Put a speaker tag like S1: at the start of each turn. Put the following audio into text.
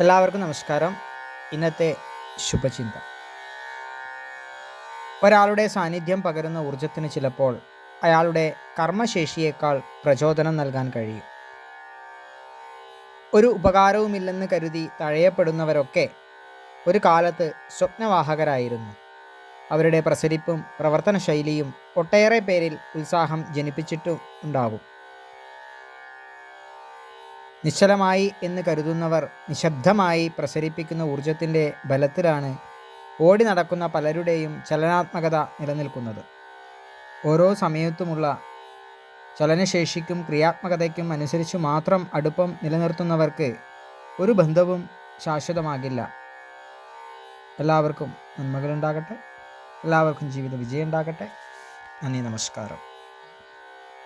S1: എല്ലാവർക്കും നമസ്കാരം. ഇന്നത്തെ ശുഭചിന്ത. ഒരാളുടെ സാന്നിധ്യം പകരുന്ന ഊർജത്തിന് ചിലപ്പോൾ അയാളുടെ കർമ്മശേഷിയേക്കാൾ പ്രചോദനം നൽകാൻ കഴിയും. ഒരു ഉപകാരവുമില്ലെന്ന് കരുതി തഴയപ്പെടുന്നവരൊക്കെ ഒരു കാലത്ത് സ്വപ്നവാഹകരായിരുന്നു. അവരുടെ പ്രസരിപ്പും പ്രവർത്തന ശൈലിയും ഒട്ടേറെ പേരിൽ ഉത്സാഹം ജനിപ്പിച്ചിട്ടും ഉണ്ടാകും നിശ്ചലമായി എന്ന് കരുതുന്നവർ നിശബ്ദമായി പ്രസരിപ്പിക്കുന്ന ഊർജത്തിന്റെ ബലത്തിലാണ് ഓടി നടക്കുന്ന പലരുടെയും ചലനാത്മകത നിലനിൽക്കുന്നത്. ഓരോ സമയത്തുമുള്ള ചലനശേഷിക്കും ക്രിയാത്മകതയ്ക്കും അനുസരിച്ച് മാത്രം അടുപ്പം നിലനിർത്തുന്നവർക്ക് ഒരു ബന്ധവും ശാശ്വതമാകില്ല. എല്ലാവർക്കും നന്മകളുണ്ടാകട്ടെ. എല്ലാവർക്കും ജീവിത വിജയം ഉണ്ടാകട്ടെ നന്ദി നമസ്കാരം.